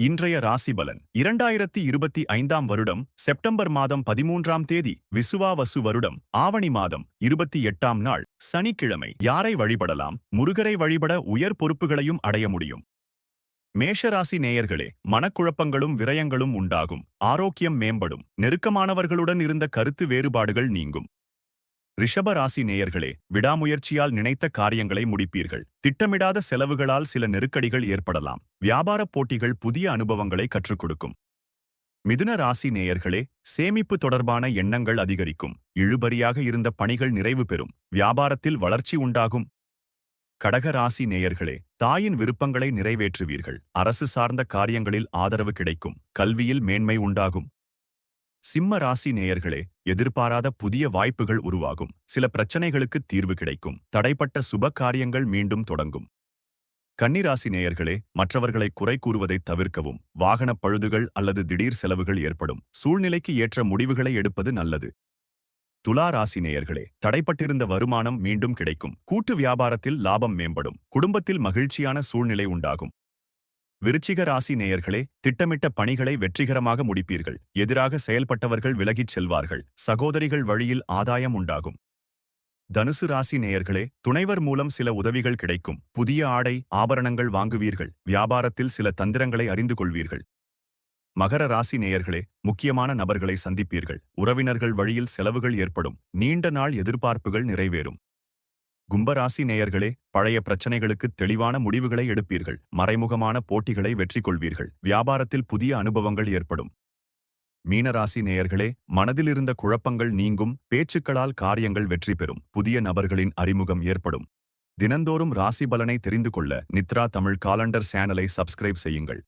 இன்றைய ராசிபலன். இரண்டாயிரத்தி இருபத்தி ஐந்தாம் வருடம் செப்டம்பர் மாதம் பதிமூன்றாம் தேதி விசுவாவசு வருடம் ஆவணி மாதம் இருபத்தி எட்டாம் நாள் சனிக்கிழமை. யாரை வழிபடலாம்? முருகரை வழிபட உயர் பொறுப்புகளையும் அடைய முடியும். மேஷராசி நேயர்களே மனக்குழப்பங்களும் விரயங்களும் உண்டாகும். ஆரோக்கியம் மேம்படும். நெருக்கமானவர்களுடன் இருந்த கருத்து வேறுபாடுகள் நீங்கும். ரிஷப ராசி நேயர்களே விடாமுயற்சியால் நினைத்த காரியங்களை முடிப்பீர்கள். திட்டமிடாத செலவுகளால் சில நெருக்கடிகள் ஏற்படலாம். வியாபாரப் போட்டிகள் புதிய அனுபவங்களை கற்றுக் கொடுக்கும். மிதுன ராசி நேயர்களே சேமிப்பு தொடர்பான எண்ணங்கள் அதிகரிக்கும். இழுபறியாக இருந்த பணிகள் நிறைவு பெறும். வியாபாரத்தில் வளர்ச்சி உண்டாகும். கடக ராசி நேயர்களே தாயின் விருப்பங்களை நிறைவேற்றுவீர்கள். அரசு சார்ந்த காரியங்களில் ஆதரவு கிடைக்கும். கல்வியில் மேன்மை உண்டாகும். சிம்ம ராசி நேயர்களே எதிர்பாராத புதிய வாய்ப்புகள் உருவாகும். சில பிரச்சனைகளுக்கு தீர்வு கிடைக்கும். தடைப்பட்ட சுப காரியங்கள் மீண்டும் தொடங்கும். கன்னிராசி நேயர்களே மற்றவர்களை குறை கூறுவதை தவிர்க்கவும். வாகனப் பழுதுகள் அல்லது திடீர் செலவுகள் ஏற்படும். சூழ்நிலைக்கு ஏற்ற முடிவுகளை எடுப்பது நல்லது. துலா ராசி நேயர்களே தடைப்பட்டிருந்த வருமானம் மீண்டும் கிடைக்கும். கூட்டு வியாபாரத்தில் லாபம் மேம்படும். குடும்பத்தில் மகிழ்ச்சியான சூழ்நிலை உண்டாகும். விருச்சிக ராசி நேயர்களே திட்டமிட்ட பணிகளை வெற்றிகரமாக முடிப்பீர்கள். எதிராக செயல்பட்டவர்கள் விலகிச் செல்வார்கள். சகோதரிகள் வழியில் ஆதாயம் உண்டாகும். தனுசு ராசி நேயர்களே துணைவர் மூலம் சில உதவிகள் கிடைக்கும். புதிய ஆடை ஆபரணங்கள் வாங்குவீர்கள். வியாபாரத்தில் சில தந்திரங்களை அறிந்து கொள்வீர்கள். மகர ராசி நேயர்களே முக்கியமான நபர்களை சந்திப்பீர்கள். உறவினர்கள் வழியில் செலவுகள் ஏற்படும். நீண்ட நாள் எதிர்பார்ப்புகள் நிறைவேறும். கும்பராசி நேயர்களே பழைய பிரச்சனைகளுக்கு தெளிவான முடிவுகளை எடுப்பீர்கள். மறைமுகமான போட்டிகளை வெற்றி கொள்வீர்கள் வியாபாரத்தில் புதிய அனுபவங்கள் ஏற்படும். மீனராசி நேயர்களே மனதிலிருந்த குழப்பங்கள் நீங்கும் பேச்சுக்களால் காரியங்கள் வெற்றி பெறும். புதிய நபர்களின் அறிமுகம் ஏற்படும். தினந்தோறும் ராசி பலனை தெரிந்து கொள்ள நித்ரா தமிழ் காலண்டர் சேனலை சப்ஸ்கிரைப் செய்யுங்கள்.